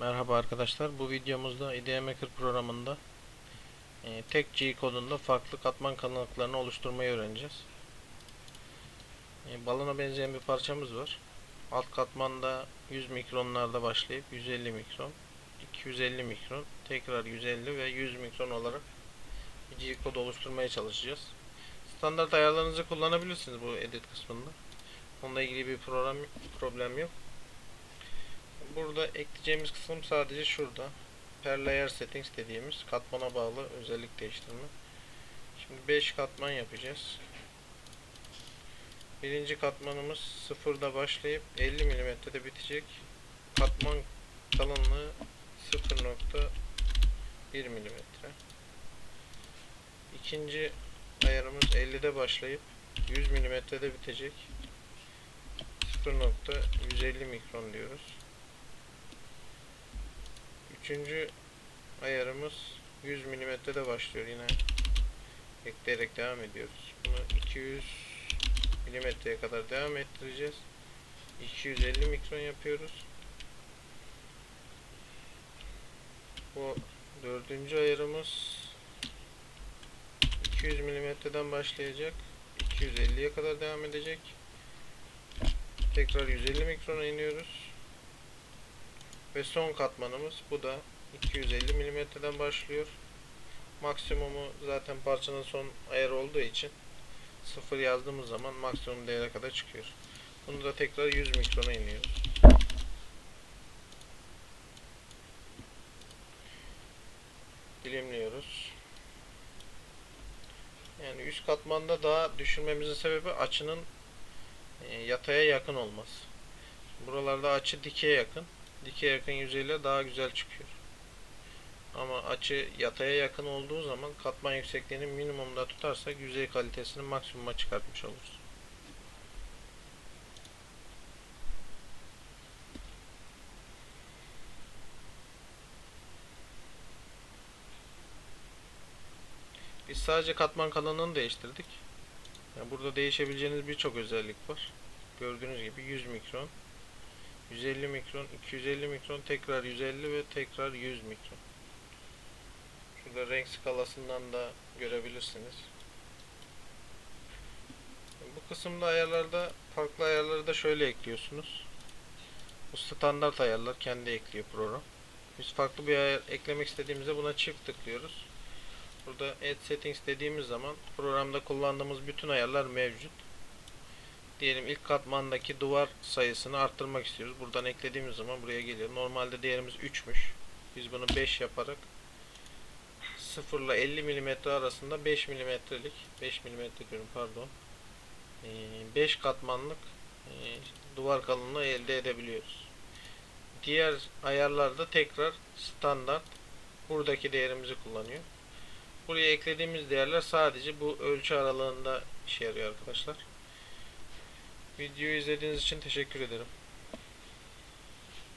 Merhaba arkadaşlar. Bu videomuzda IDE Maker programında e, tek G kodunda farklı katman kalınlıklarını oluşturmayı öğreneceğiz. E, balona benzeyen bir parçamız var. Alt katmanda 100 mikronlarda başlayıp 150 mikron, 250 mikron, tekrar 150 ve 100 mikron olarak G kod oluşturmaya çalışacağız. Standart ayarlarınızı kullanabilirsiniz bu edit kısmında. Onunla ilgili bir program problem yok. Burada ekleyeceğimiz kısım sadece şurada. Per layer settings dediğimiz katmana bağlı özellik değiştirme. Şimdi 5 katman yapacağız. Birinci katmanımız sıfırda başlayıp 50 mm'de bitecek. Katman kalınlığı 0.1 mm. İkinci ayarımız 50'de başlayıp 100 mm'de bitecek. 0.150 mikron diyoruz. Üçüncü ayarımız 100 milimetrede başlıyor yine ekleyerek devam ediyoruz. Bunu 200 milimetreye kadar devam ettireceğiz. 250 mikron yapıyoruz. Bu dördüncü ayarımız 200 milimetreden başlayacak. 250'ye kadar devam edecek. Tekrar 150 mikrona iniyoruz. Ve son katmanımız bu da 250 milimetreden başlıyor. Maksimumu zaten parçanın son ayarı olduğu için sıfır yazdığımız zaman maksimum değere kadar çıkıyor. Bunu da tekrar 100 mikrona iniyoruz. Dilimliyoruz. Yani üst katmanda daha düşürmemizin sebebi açının e, yataya yakın olması. Buralarda açı dikeye yakın dikey yakın yüzeyle daha güzel çıkıyor. Ama açı yataya yakın olduğu zaman katman yüksekliğini minimumda tutarsak yüzey kalitesini maksimuma çıkartmış oluruz. Biz sadece katman kalınlığını değiştirdik. Yani burada değişebileceğiniz birçok özellik var. Gördüğünüz gibi 100 mikron 150 mikron, 250 mikron, tekrar 150 ve tekrar 100 mikron. Şurada renk skalasından da görebilirsiniz. Bu kısımda ayarlarda farklı ayarları da şöyle ekliyorsunuz. Bu standart ayarlar kendi ekliyor program. Biz farklı bir ayar eklemek istediğimizde buna çift tıklıyoruz. Burada Add Settings dediğimiz zaman programda kullandığımız bütün ayarlar mevcut diyelim ilk katmandaki duvar sayısını arttırmak istiyoruz. Buradan eklediğimiz zaman buraya geliyor. Normalde değerimiz 3'müş. Biz bunu 5 yaparak 0 ile 50 mm arasında 5 mm'lik 5 mm diyorum pardon 5 katmanlık duvar kalınlığı elde edebiliyoruz. Diğer ayarlarda tekrar standart buradaki değerimizi kullanıyor. Buraya eklediğimiz değerler sadece bu ölçü aralığında işe yarıyor arkadaşlar. Videoyu izlediğiniz için teşekkür ederim.